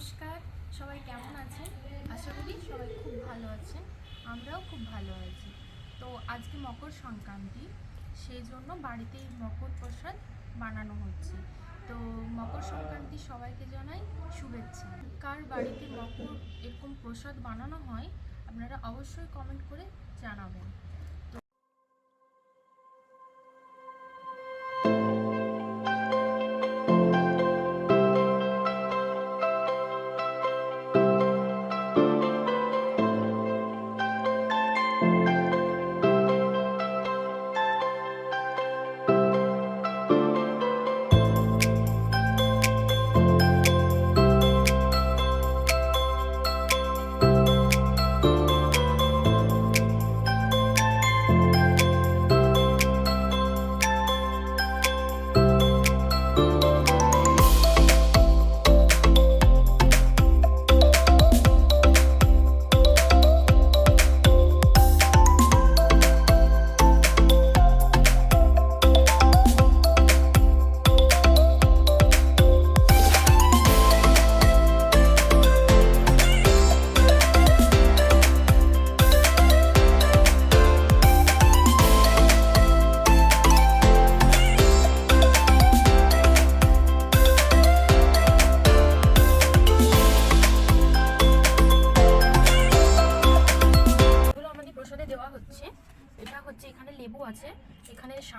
নমস্কার, সবাই কেমন আছেন? আশা করি সবাই খুব ভালো আছেন, আমরাও খুব ভালো আছি। তো আজকে মকর সংক্রান্তি, সেই জন্য বাড়িতেই মকর প্রসাদ বানানো হচ্ছে। তো মকর সংক্রান্তি সবাইকে জানাই শুভেচ্ছা। কার বাড়িতে মকর এরকম প্রসাদ বানানো হয়, আপনারা অবশ্যই কমেন্ট করে জানাবেন।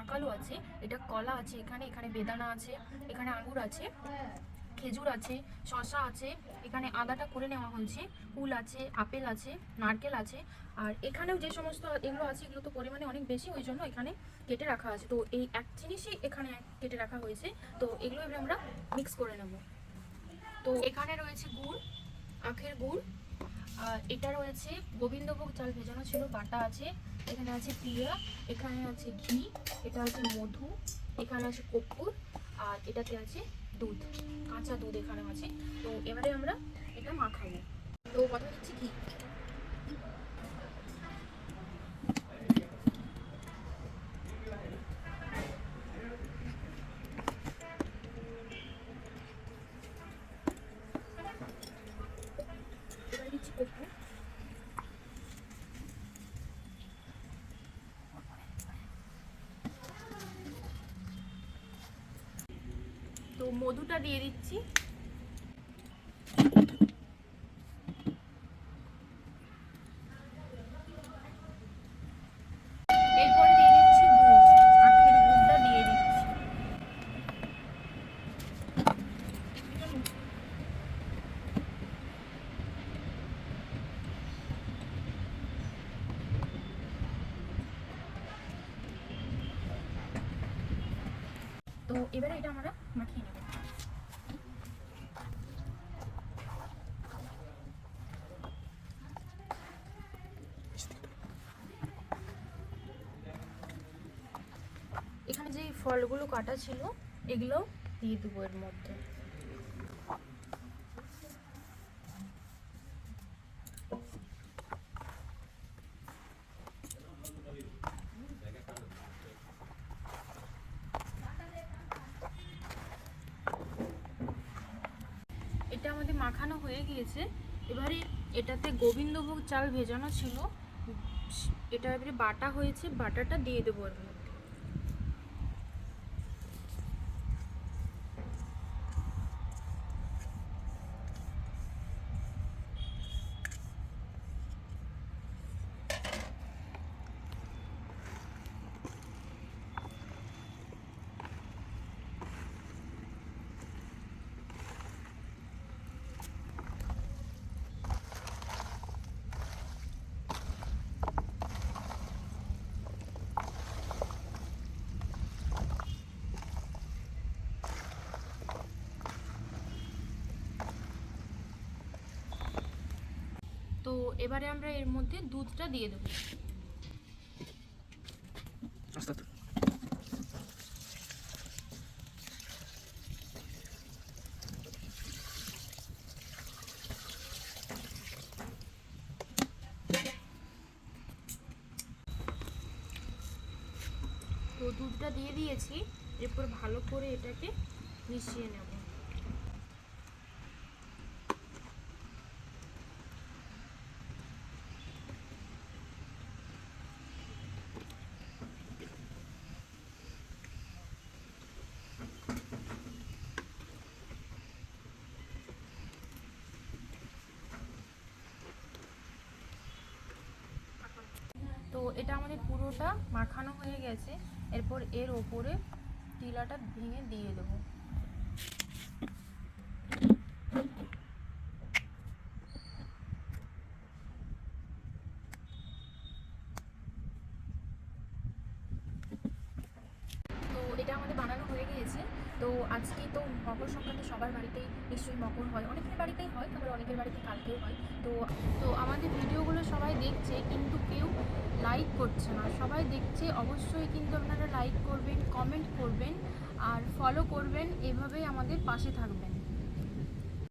শাঁকালু আছে, এটা কলা আছে, এখানে এখানে বেদানা আছে, এখানে আঙুর আছে, খেজুর আছে শশা আছে, এখানে আদাটা করে নেওয়া হয়েছে কুল আছে, আপেল আছে, নারকেল আছে, আর এখানেও যে সমস্ত এগুলো আছে, এগুলো তো পরিমাণে অনেক বেশি, ওই জন্য এখানে কেটে রাখা আছে। তো এই এক জিনিসই এখানে কেটে রাখা হয়েছে, তো এগুলো এবার আমরা মিক্স করে নেব। তো এখানে রয়েছে গুড়, আখের গুড় এটা রয়েছে গোবিন্দভোগ চাল ভেজানো ছিল, বাটা আছে, এখানে আছে পিয়া এখানে আছে ঘি, এটা আছে মধু, এখানে আছে কর্পূর, আর এটাতে আছে দুধ, কাঁচা দুধ এখানে আছে। তো এবারে আমরা এটা মাখাবো। তো কথা হচ্ছে ঘি এবারে দিচ্ছি কর্পূর তো মধুটা দিয়ে দিচ্ছি এরপরে দিয়ে দিচ্ছি গুড় আখের গুড়টা দিয়ে দিচ্ছি তো এবারে এটা আমরা মাখিয়ে নেব। এখানে যে ফলগুলো কাটা ছিল এগুলো দিয়ে দেবো এর মধ্যে। এটা আমাদের মাখানো হয়ে গিয়েছে। এবারে এটাতে গোবিন্দভোগ চাল ভেজানো ছিল। এটা এবারে বাটা হয়েছে, বাটাটা দিয়ে দেবো এর মধ্যে তো এবারে আমরা এর মধ্যে দুধটা দিয়ে দেবো। তো দুধটা দিয়ে দিয়েছি এরপর ভালো করে এটাকে মিশিয়ে নেব এটা আমাদের পুরোটা মাখানো হয়ে গেছে। এরপর এর ওপরে তিলাটা ভেঙে দিয়ে দেবো। তো এটা আমাদের বানানো হয়ে গিয়েছে। তো আজকে তো মকর সংক্রান্তি সবার বাড়িতেই নিশ্চয়ই মকর হয়। অনেকের বাড়িতেই হয় তবে অনেকের বাড়িতে কালকেও হয়। তো তো আমাদের ভিডিওগুলো সবাই লাইক করছে না। সবাই দেখছে, অবশ্যই কিন্তু আপনারা লাইক করবেন কমেন্ট করবেন, আর ফলো করবেন, এভাবেই আমাদের পাশে থাকবেন।